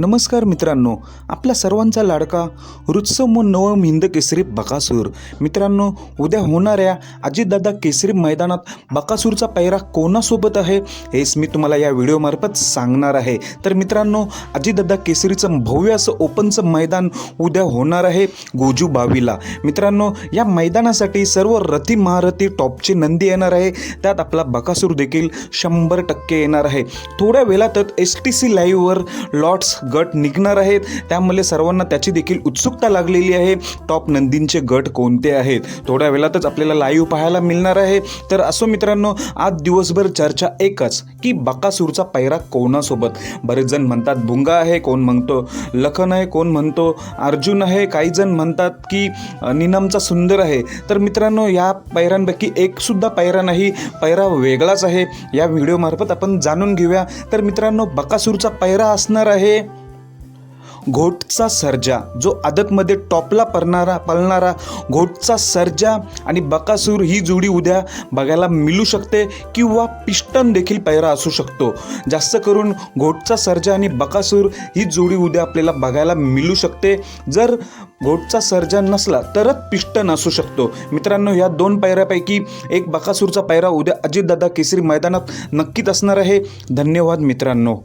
नमस्कार मित्रांनो आपल्या सर्वांचा लाडका रुत्सम नवम हिंद केसरी बकासूर. मित्रांनो उद्या होणाऱ्या अजितदादा केसरी मैदानात बकासूरचा पैरा कोणासोबत आहे हेच मी तुम्हाला या व्हिडिओमार्फत सांगणार आहे. तर मित्रांनो अजितदादा केसरीचं भव्य असं ओपनचं मैदान उद्या होणार आहे गोजू बावीला. मित्रांनो या मैदानासाठी सर्व रथी महारथी टॉपची नंदी येणार आहे त्यात आपला बकासूर देखील शंभर टक्के येणार आहे. थोड्या वेळातच एस टी सी लाईव्हवर लॉट्स गट निघणार आहेत. त्यामुळे सर्वांना त्याची देखील उत्सुकता लागलेली आहे. टॉप नंदींचे गट कोणते आहेत? थोड्या वेळातच आपल्याला लाईव्ह पाहायला मिळणार आहे. तर असो मित्रांनो आज दिवसभर चर्चा एकच की बकासूरचा पैरा कोणासोबत? बरेच जण म्हणतात भुंगा आहे कोण म्हणतो? लखन आहे कोण म्हणतो? अर्जुन आहे. काही जण म्हणतात की निनमचा सुंदर आहे. तर मित्रांनो या पैरांपैकी एकसुद्धा पैरा नाही पैरा वेगळाच आहे. या व्हिडिओमार्फत आपण जाणून घेऊया. तर मित्रांनो बकासूरचा पैरा असणार आहे. घोटचा सर्जा जो आदतमध्ये टॉपला पडणारा पळणारा घोटचा सर्जा आणि बकासूर ही जोडी उद्या बघायला मिळू शकते किंवा पिस्टन देखील पैरा असू शकतो. जास्त करून घोटचा सर्जा आणि बकासूर ही जोडी उद्या आपल्याला बघायला मिळू शकते. जर घोटचा सर्जा नसला तरच पिस्टन असू शकतो. मित्रांनो या दोन पैऱ्यापैकी एक बकासूरचा पैरा उद्या अजितदादा केसरी मैदानात नक्कीच असणार आहे. धन्यवाद मित्रांनो.